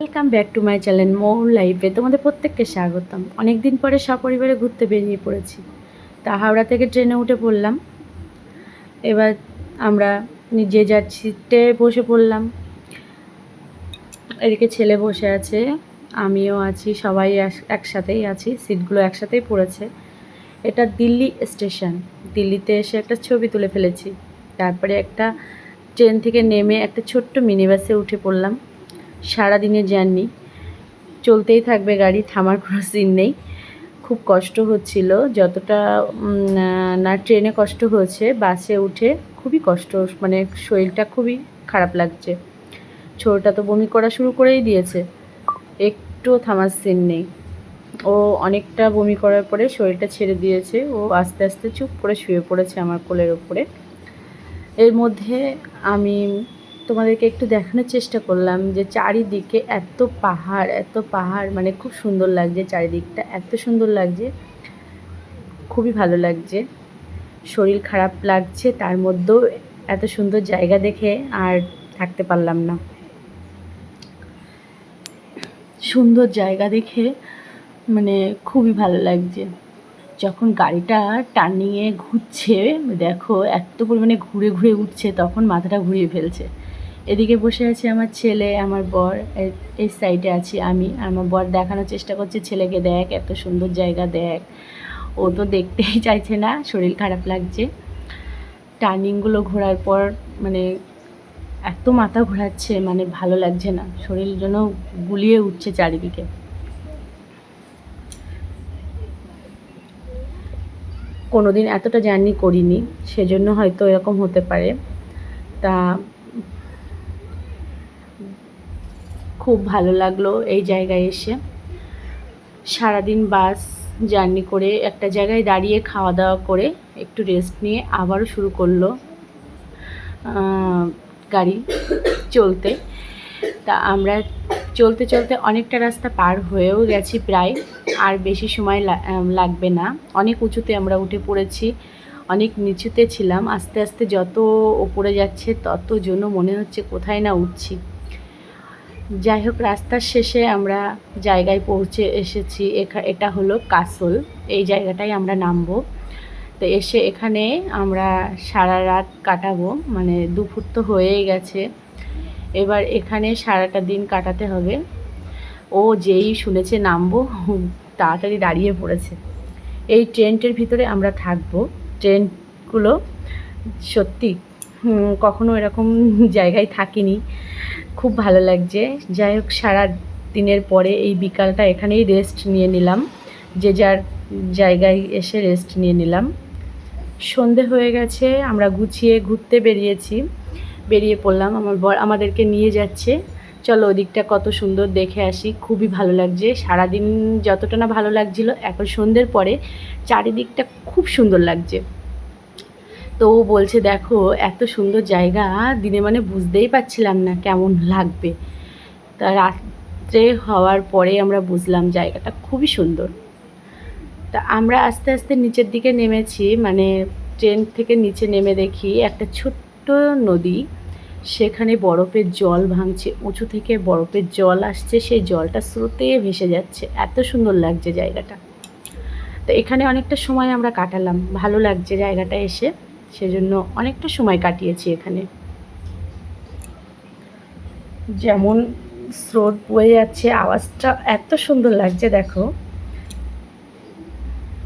Welcome back to my channel Mou লাইফে তোমাদের প্রত্যেককে স্বাগতম। অনেক দিন পরে সপরিবারে ঘুরতে বেরিয়ে পড়েছি। তা হাওড়া থেকে ট্রেনে উঠে পড়লাম। এবার আমরা নিজে সিটে বসে পড়লাম। এদিকে ছেলে বসে আছে, আমিও আছি, সবাই একসাথেই আছি, সিটগুলো একসাথেই পড়েছে। এটা দিল্লি স্টেশন। দিল্লিতে এসে একটা ছবি তুলে ফেলেছি। তারপরে একটা ট্রেন থেকে নেমে একটা ছোট্ট মিনি বাসে উঠে পড়লাম। সারাদিনের জার্নি। চলতেই থাকবে গাড়ি, থামার কোনো সিন নেই। খুব কষ্ট হচ্ছিল। যতটা না- ট্রেনে কষ্ট হয়েছে, বাসে উঠে খুবই কষ্ট। মানে শরীরটা খুবই খারাপ লাগছে। ছোটটা তো বমি করা শুরু করেই দিয়েছে। একটুও থামার সিন নেই। ও অনেকটা বমি করার পরে শরীরটা ছেড়ে দিয়েছে। ও আস্তে আস্তে চুপ করে শুয়ে পড়েছে আমার কোলের ওপরে। এর মধ্যে আমি তোমাদেরকে একটু দেখানোর চেষ্টা করলাম যে চারিদিকে এত পাহাড় এত পাহাড় মানে খুব সুন্দর লাগছে চারিদিকটা, এত সুন্দর লাগছে। খুবই ভালো লাগছে। শরীর খারাপ লাগছে, তার মধ্যেও এত সুন্দর জায়গা দেখে আর থাকতে পারলাম না। সুন্দর জায়গা দেখে মানে খুবই ভালো লাগছে। যখন গাড়িটা টার্নিংয়ে ঘুরছে, দেখো এত পরিমাণে ঘুরে ঘুরে উঠছে, তখন মাথাটা ঘুরিয়ে ফেলছে। এদিকে বসে আছে আমার ছেলে, আমার বর। এই সাইডে আছি আমি। আমার বর দেখানোর চেষ্টা করছে, ছেলেকে দেখ, এত সুন্দর জায়গা দেখ। ও তো দেখতেই চাইছে না, শরীর খারাপ লাগছে। টার্নিংগুলো ঘোরার পর মানে এত মাথা ঘোরাচ্ছে মানে ভালো লাগছে না। শরীর যেন গুলিয়ে উঠছে চারিদিকে। কোনো দিন এতটা জার্নি করিনি, সেজন্য হয়তো এরকম হতে পারে। তা খুব ভালো লাগল এই জায়গায় এসে। সারাদিন বাস, জার্নি করে একটা জায়গায় দাঁড়িয়ে খাওয়া দাওয়া করে একটু রেস্ট নিয়ে আবারও শুরু করল গাড়ি চলতে। তা আমরা চলতে চলতে অনেকটা রাস্তা পার হয়েও গেছি প্রায়, আর বেশি সময় লাগবে না। অনেক উঁচুতে আমরা উঠে পড়েছি, অনেক নিচুতে ছিলাম। আস্তে আস্তে যত ওপরে যাচ্ছে তত জন্য মনে হচ্ছে কোথায় না উঠছি। যাই হোক রাস্তার শেষে আমরা জায়গায় পৌঁছে এসেছি। এটা হলো কাসল। এই জায়গাটায় আমরা নামবো। তো এসে এখানে আমরা সারা রাত কাটাবো। মানে দুপুর তো হয়েই গেছে। এবার এখানে সারাটা দিন কাটাতে হবে। ও যেই শুনেছে নামবো তাড়াতাড়ি দাঁড়িয়ে পড়েছে। এই ট্রেনটির ভিতরে আমরা থাকব। ট্রেনগুলো সত্যি কখনো এরকম জায়গায় থাকিনি। খুব ভালো লাগছে। যাই হোক, সারা দিনের পরে এই বিকালটা এখানেই রেস্ট নিয়ে নিলাম। যে যার জায়গায় এসে রেস্ট নিয়ে নিলাম। সন্ধে হয়ে গেছে, আমরা গুছিয়ে ঘুরতে বেরিয়েছি। বেরিয়ে পড়লাম, আমার বর আমাদেরকে নিয়ে যাচ্ছে। চলো ওদিকটা কত সুন্দর দেখে আসি। খুবই ভালো লাগছে। সারাদিন যতটা না ভালো লাগছিল, এখন সন্ধ্যের পরে চারিদিকটা খুব সুন্দর লাগছে। তো ও বলছে, দেখো, এত সুন্দর জায়গা, দিনে মানে বুঝতেই পারছিলাম না কেমন লাগবে। তা রাত্রে হওয়ার পরে আমরা বুঝলাম জায়গাটা খুবই সুন্দর। তা আমরা আস্তে আস্তে নিচের দিকে নেমেছি মানে ট্রেন থেকে নিচে নেমে দেখি একটা ছোট্ট নদী, সেখানে বরফের জল ভাঙছে, উঁচু থেকে বরফের জল আসছে, সেই জলটা স্রোতে ভেসে যাচ্ছে। এত সুন্দর লাগছে জায়গাটা। তো এখানে অনেকটা সময় আমরা কাটালাম, ভালো লাগছে জায়গাটা এসে। সেজন্য অনেকটা সময় কাটিয়েছি এখানে। যেমন স্রোত বয়ে যাচ্ছে, আওয়াজটা এত সুন্দর লাগছে, দেখো।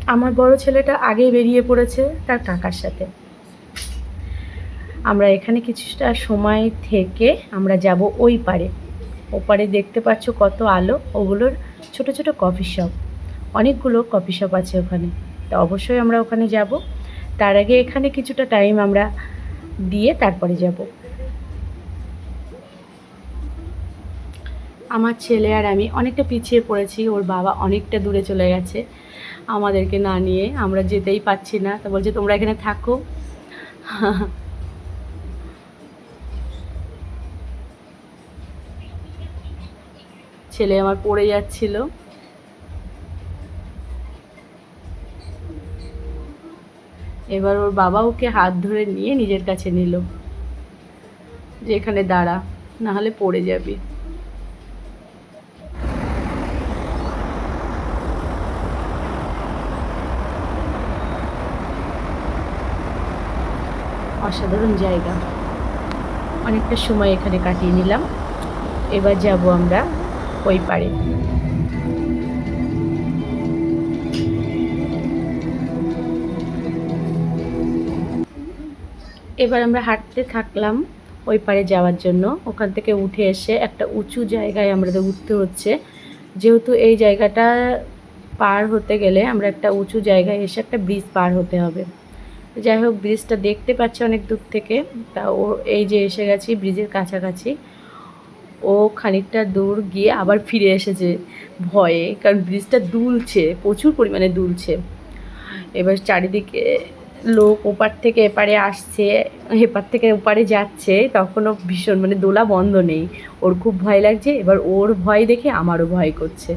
আমার বড় ছেলেটা আগে বেরিয়ে পড়েছে তার কাকার সাথে। আমরা এখানে কিছুটা সময় থেকে আমরা যাব ওই পারে। ওপারে দেখতে পাচ্ছ কত আলো, ওগুলোর ছোট ছোট কফি শপ। অনেকগুলো কফি শপ আছে ওখানে। তা অবশ্যই আমরা ওখানে যাব। তার আগে এখানে কিছুটা টাইম আমরা দিয়ে তারপরে যাব। আমার ছেলে আর আমি অনেকটা পিছিয়ে পড়েছি, ওর বাবা অনেকটা দূরে চলে গেছে। আমাদেরকে না নিয়ে আমরা যেতেই পাচ্ছি না। তা বলছে, তোমরা এখানে থাকো। ছেলে আমার পড়ে যাচ্ছিল। এবার ওর বাবা ওকে হাত ধরে নিয়ে নিজের কাছে নিল, যে এখানে দাঁড়া নাহলে পড়ে যাবি। অসাধারণ জায়গা। অনেকটা সময় এখানে কাটিয়ে নিলাম। এবার যাব আমরা ওই পাড়ে। এবার আমরা হাঁটতে থাকলাম ওই পারে যাওয়ার জন্য। ওখান থেকে উঠে এসে একটা উঁচু জায়গায় আমাদের উঠতে হচ্ছে। যেহেতু এই জায়গাটা পার হতে গেলে আমরা একটা উঁচু জায়গায় এসে একটা ব্রিজ পার হতে হবে। যাই হোক ব্রিজটা দেখতে পাচ্ছি অনেক দূর থেকে। তা ও এই যে এসে গেছি ব্রিজের কাছাকাছি। ও খানিকটা দূর গিয়ে আবার ফিরে এসেছে ভয়ে, কারণ ব্রিজটা দুলছে, প্রচুর পরিমাণে দুলছে। এবার চারিদিকে লোক ওপার থেকে এপারে আসছে এপার থেকে ওপারে যাচ্ছে, তখনও ভীষণ মানে দোলা বন্ধ নেই। ওর খুব ভয় লাগছে, এবার ওর ভয় দেখে আমারও ভয় করছে।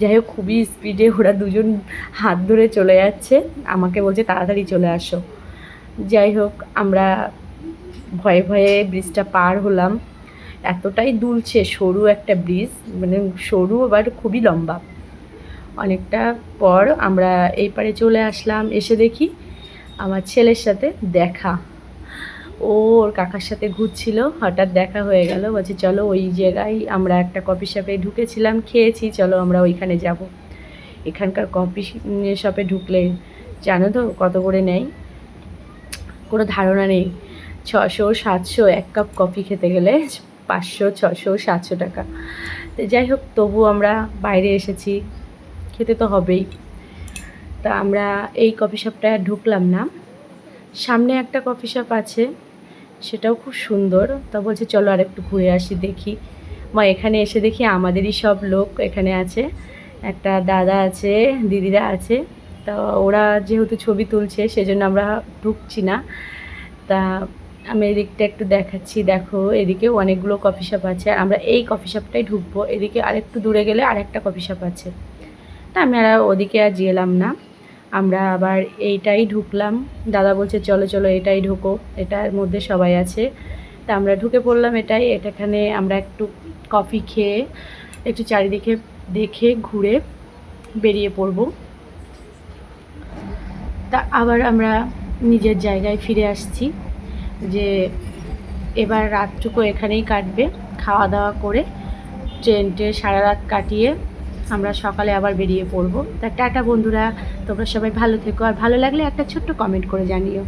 যাই হোক, খুবই স্পিডে ওরা দুজন হাত ধরে চলে যাচ্ছে। আমাকে বলছে, তাড়াতাড়ি চলে আসো। যাই হোক, আমরা ভয়ে ভয়ে ব্রিজটা পার হলাম। এতটাই দুলছে, সরু একটা ব্রিজ মানে সরু আবার খুবই লম্বা। অনেকটা পর আমরা এই পারে চলে আসলাম, এসে দেখি আমার ছেলের সাথে দেখা। ওর কাকার সাথে ঘুরছিল, হঠাৎ দেখা হয়ে গেল, বলছে, চলো ওই জায়গায় আমরা একটা কফি শপে ঢুকেছিলাম, খেয়েছি, চলো আমরা ওইখানে যাব। এখানকার কফি শপে ঢুকলে, জানো তো কত করে নেয়? কোনো ধারণা নেই। ছশো, সাতশো, এক কাপ কফি খেতে গেলে পাঁচশো, ছশো, সাতশো টাকা। তো যাই হোক তবু আমরা বাইরে এসেছি। খেতে তো হবেই। তা আমরা এই কফি শপটায় ঢুকলাম না। সামনে একটা কফি শপ আছে, সেটাও খুব সুন্দর। তা বলছে, চলো আর একটু ঘুরে আসি, দেখি। মা, এখানে এসে দেখি আমাদেরই সব লোক এখানে আছে। একটা দাদা আছে, দিদিরা আছে। তা ওরা যেহেতু ছবি তুলছে, সেজন্য আমরা ঢুকছি না। তা আমি এদিকটা একটু দেখাচ্ছি, দেখো, এদিকে অনেকগুলো কফি শপ আছে। আর আমরা এই কফি শপটাই ঢুকবো, এদিকে আরেকটু দূরে গেলে আরেকটা কফি শপ আছে। তা আমি আর ওদিকে আর গেলাম না। আমরা আবার এইটাই ঢুকলাম। দাদা বলছে, চলো চলো, এটাই ঢুকো। এটার মধ্যে সবাই আছে। তা আমরা ঢুকে পড়লাম এটাই। এটাখানে আমরা একটু কফি খেয়ে, একটু চারিদিকে দেখে, ঘুরে বেরিয়ে পড়ব। তা আবার আমরা নিজের জায়গায় ফিরে আসছি যে এবার রাতটুকু এখানেই কাটবে। খাওয়া দাওয়া করে ট্রেনটে সারা রাত কাটিয়ে আমরা সকালে আবার বেরিয়ে পড়ব। তা টাটা বন্ধুরা, তোমরা সবাই ভালো থেকো। আর ভালো লাগলে একটা ছোট্ট কমেন্ট করে জানিও।